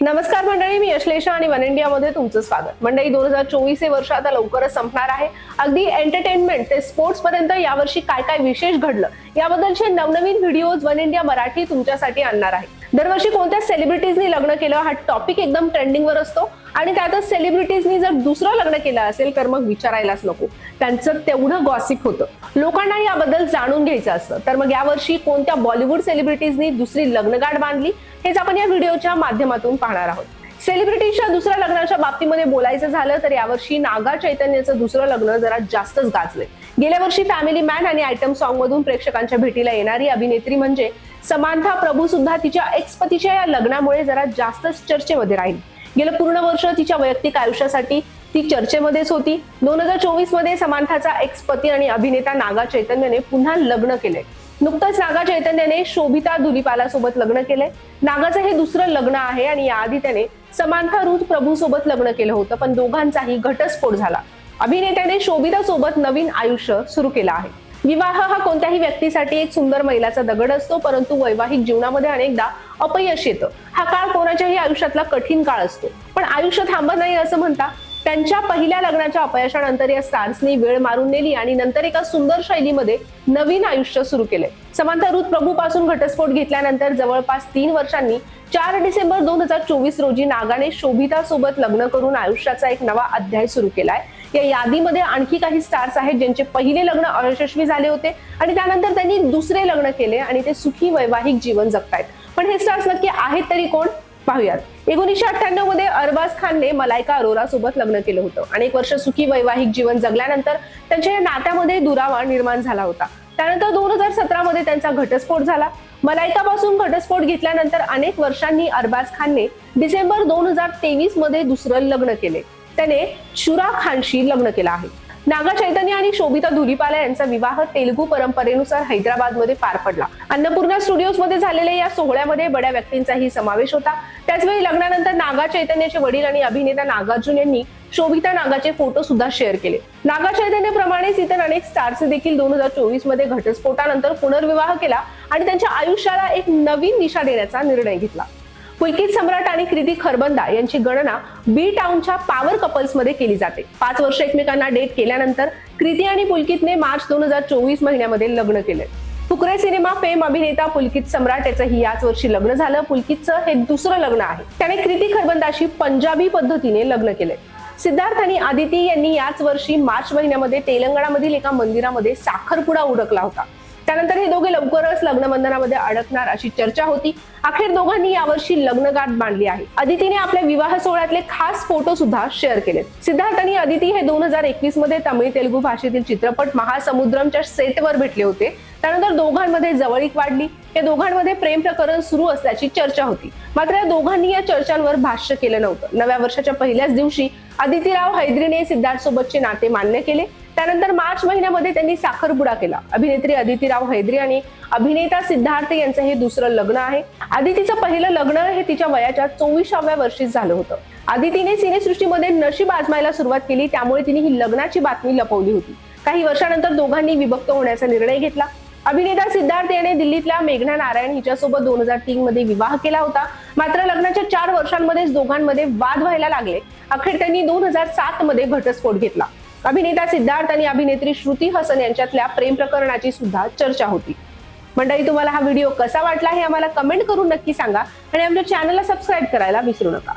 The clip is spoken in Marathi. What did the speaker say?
नमस्कार मंडळी मी अश्लेषा आणि वन इंडियामध्ये तुमचं स्वागत. मंडळी दोन हजार चोवीस हे वर्ष आता लवकरच संपणार आहे. अगदी एंटरटेनमेंट ते स्पोर्ट्स पर्यंत यावर्षी काय काय विशेष घडलं याबद्दलचे नवनवीन व्हिडिओज वन इंडिया मराठी तुमच्यासाठी आणणार आहे. दरवर्षी कोणत्या सेलिब्रिटीजनी लग्न केलं हा टॉपिक एकदम ट्रेंडिंगवर असतो. आणि त्यातच सेलिब्रिटीजनी जर दुसरं लग्न केलं असेल तर मग विचारायलाच नको. त्यांचं तेवढं गॉसिप होतं. लोकांना याबद्दल जाणून घ्यायचं असतं. तर मग यावर्षी कोणत्या बॉलिवूड सेलिब्रिटीजनी दुसरी लग्नगाठ बांधली हेच आपण या व्हिडिओच्या माध्यमातून पाहणार आहोत. सेलिब्रिटीच्या दुसऱ्या लग्नाच्या बाबतीमध्ये बोलायचं झालं तर यावर्षी नागा चैतन्याचं दुसरं लग्न जरा जास्तच गाजले गेल्या वर्षी फॅमिली मॅन आणि आयटम सॉन्ग मधून प्रेक्षकांच्या भेटीला येणारी अभिनेत्री म्हणजे समांथा प्रभू सुद्धा तिच्या एक्स पतीच्या या लग्नामुळे जरा जास्तच चर्चेमध्ये राहील. गेलं पूर्ण वर्ष तिच्या वैयक्तिक आयुष्यासाठी ती चर्चेमध्येच होती. दोन हजार चोवीसमध्ये समांथाचा एक्स पती आणि अभिनेता नागा चैतन्यने पुन्हा लग्न केलंय. नुकतंच नागा चैतन्याने शोभिता दुलीपाला सोबत लग्न केलंय. नागाचं हे दुसरं लग्न आहे आणि याआधी त्याने समांथा रुथ प्रभू सोबत लग्न केलं होतं पण दोघांचाही घटस्फोट झाला. अभिनेत्याने शोभिता सोबत नवीन आयुष्य सुरू केलं आहे. विवाह हा कोणत्याही व्यक्तीसाठी एक सुंदर महिलाचा दगड असतो परंतु वैवाहिक जीवनामध्ये अनेकदा अपयश येतं. हा काळ कोणाच्याही आयुष्यातला कठीण काळ असतो. पण आयुष्य थांबत नाही असं म्हणता त्यांच्या पहिल्या लग्नाच्या अपयशानंतर या स्टार्सनी वेळ मारून नेली आणि नंतर एका सुंदर शैलीमध्ये नवीन आयुष्य सुरू केले. समांतर ऋत प्रभू पासून घटस्फोट घेतल्यानंतर जवळपास तीन वर्षांनी चार डिसेंबर दोन हजार चोवीस रोजी नागाने शोभिता सोबत लग्न करून आयुष्याचा एक नवा अध्याय सुरू केलाय. या यादीमध्ये आणखी काही स्टार्स आहेत ज्यांचे पहिले लग्न अयशस्वी झाले होते आणि त्यानंतर त्यांनी दुसरे लग्न केले आणि ते सुखी वैवाहिक जीवन जगतायत. पण हे स्टार्स नक्की आहेत तरी कोण? पाहूयात. एकोणीसशे अठ्ठ्याण्णवमध्ये अरबाज खानने मलायका अरोरा सोबत लग्न केलं होतं अनेक वर्ष सुखी वैवाहिक जीवन जगल्यानंतर त्यांच्या या नात्यामध्ये दुरावा निर्माण झाला होता. त्यानंतर दोन हजार सतरा मध्ये त्यांचा घटस्फोट झाला. मलायकापासून घटस्फोट घेतल्यानंतर अनेक वर्षांनी अरबाज खानने डिसेंबर दोन हजार तेवीसमध्ये दुसरं लग्न केले. त्याने शुरा खानशी लग्न केलं आहे. नागा चैतन्य आणि शोभिता धुलीपाला यांचा विवाह तेलुगू परंपरेनुसार हैदराबादमध्ये पार पडला. अन्नपूर्णा स्टुडिओजमध्ये झालेल्या या सोहळ्यामध्ये बड्या व्यक्तींचाही समावेश होता. त्याचवेळी लग्नानंतर नागा चैतन्याचे वडील आणि अभिनेता नागार्जुन यांनी शोभिता नागाचे फोटो सुद्धा शेअर केले. नागा चैतन्यप्रमाणेच इतर अनेक स्टार्स देखील दोन हजार चोवीसमध्ये घटस्फोटानंतर पुनर्विवाह केला आणि त्यांच्या आयुष्याला एक नवीन दिशा देण्याचा निर्णय घेतला. पुलकित सम्राट आणि कृती खरबंदा यांची गणना बी टाउनच्या पॉवर कपल्समध्ये केली जाते. पाच वर्ष एकमेकांना डेट केल्यानंतर कृती आणि पुलकितने मार्च दोन हजार चोवीस महिन्यामध्ये लग्न केले. फुकरे सिनेमा फेम अभिनेता पुलकित सम्राट याचंही याच वर्षी लग्न झालं. पुलकितचं हे दुसरं लग्न आहे. त्याने कृती खरबंदाशी पंजाबी पद्धतीने लग्न केले. सिद्धार्थ आणि आदिती यांनी याच वर्षी मार्च महिन्यामध्ये तेलंगणामधील एका मंदिरामध्ये साखरपुडा उडकला होता. त्यानंतर हे दोघे लवकरच लग्नबंधनामध्ये अडकणार अशी चर्चा होती. अखेर दोघांनी यावर्षी लग्नगाठ बांधली आहे. अदितीने आपल्या विवाह सोहळ्यातले खास फोटो सुद्धा शेअर केले सिद्धार्थ आणि अदिती हे दोन हजार एकवीसमध्ये तमिळ तेलुगू भाषेतील चित्रपट महासमुद्रमच्या सेटवर भेटले होते. त्यानंतर दोघांमध्ये जवळीक वाढली. या दोघांमध्ये प्रेम प्रकरण सुरू असल्याची चर्चा होती. मात्र या दोघांनी या चर्चांवर भाष्य केलं नव्हतं. नव्या वर्षाच्या पहिल्याच दिवशी आदितीराव हैद्रीने सिद्धार्थ सोबतचे नाते मान्य केले. त्यानंतर मार्च महिन्यामध्ये त्यांनी साखरपुडा केला. अभिनेत्री अदितीराव हैद्री आणि अभिनेता सिद्धार्थ यांचं हे दुसरं लग्न आहे. आदितीचं पहिलं लग्न हे तिच्या वयाच्या चोवीसाव्या वर्षीच झालं होतं. आदितीने सिनेसृष्टीमध्ये नशीब आजमायला सुरुवात केली त्यामुळे तिने ही लग्नाची बातमी लपवली होती. काही वर्षानंतर दोघांनी विभक्त होण्याचा निर्णय घेतला. अभिनेता सिद्धार्थ याने दिल्लीतल्या मेघना नारायण हिच्यासोबत दोन हजार तीन मध्ये विवाह केला होता. मात्र लग्नाच्या चार वर्षांमध्येच दोघांमध्ये वाद व्हायला लागले. अखेर त्यांनी दोन हजार सात मध्ये घटस्फोट घेतला. अभिनेता सिद्धार्थ आणि अभिनेत्री श्रुती हसन यांच्यातल्या प्रेम प्रकरणाची सुद्धा चर्चा होती. मंडळी तुम्हाला हा व्हिडिओ कसा वाटला हे आम्हाला कमेंट करून नक्की सांगा आणि आमच्या चॅनलला सबस्क्राईब करायला विसरू नका.